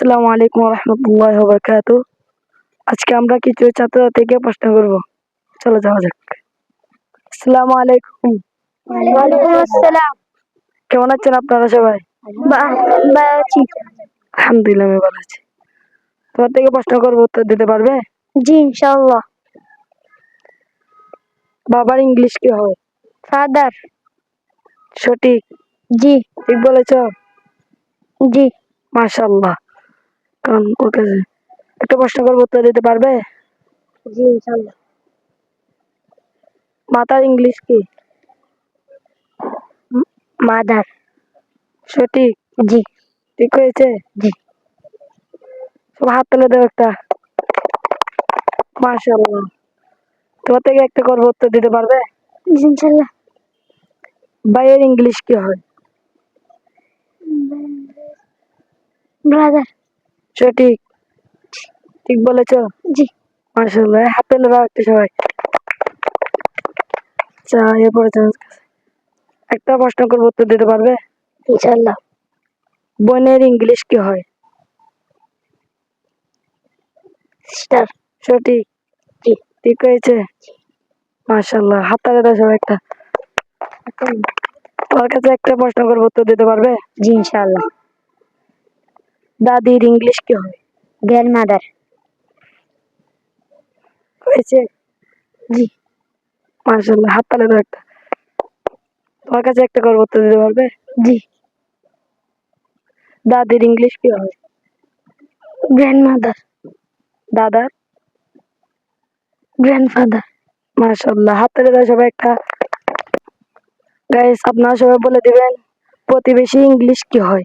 আসসালামু আলাইকুম রহমতুল্লাহ বরকাত আজকে আমরা কিছু ছাত্র থেকে প্রশ্ন করব। চলো যাওয়া যাক। আসসালামু আলাইকুম। ওয়ালাইকুম আসসালাম। কেমন আছেন আপনারা সবাই? আছি। আলহামদুলিল্লাহ আমি ভালো আছি। তোমার থেকে প্রশ্ন করব উত্তর দিতে পারবে? জি ইনশাআল্লাহ। বাবার ইংলিশ কি হয়? ফাদার। সঠিক? জি। ঠিক বলেছ? জি। মাশাল্লাহ ওর কাছে একটা প্রশ্ন করব উত্তর দিতে পারবে? জি ইনশাআল্লাহ মাতার ইংলিশ কি? মাদার। সঠিক? জি। ঠিক হয়েছে? জি। সব হাত তুলে দাও একটা। মাশাল্লাহ তোমার থেকে একটা করব উত্তর দিতে পারবে? জি ইনশাআল্লাহ ভাইয়ের ইংলিশ কি হয়? ব্রাদার। সঠিক ঠিক। বলেছ? জি। মাশাল্লাহ হাত তুলে দাও একটা সবাই আচ্ছা এরপরে তোমার কাছে। একটা প্রশ্ন করব উত্তর দিতে পারবে? ইনশাআল্লাহ। বোনের ইংলিশ কি হয়? সিস্টার সঠিক। জি। ঠিক হয়েছে? মাশাল্লাহ হাত তালে দাও সবাই একটা তোমার কাছে একটা প্রশ্ন করব উত্তর দিতে পারবে? জি ইনশাআল্লাহ। দাদির ইংলিশ কি হবে? গ্র্যান্ড মাদার হয়েছে? জি। মাশাল্লাহ হাত তালে একটা। তোমার কাছে একটা করব উত্তর দিতে পারবে? জি। দাদির ইংলিশ কি হয় গ্র্যান্ড মাদার দাদার? গ্র্যান্ডফাদার মাশাল্লাহ হাত তালে দাও সবাই একটা। গাইস আপনারা সবাই বলে দিবেন প্রতিবেশী ইংলিশ কি হয়?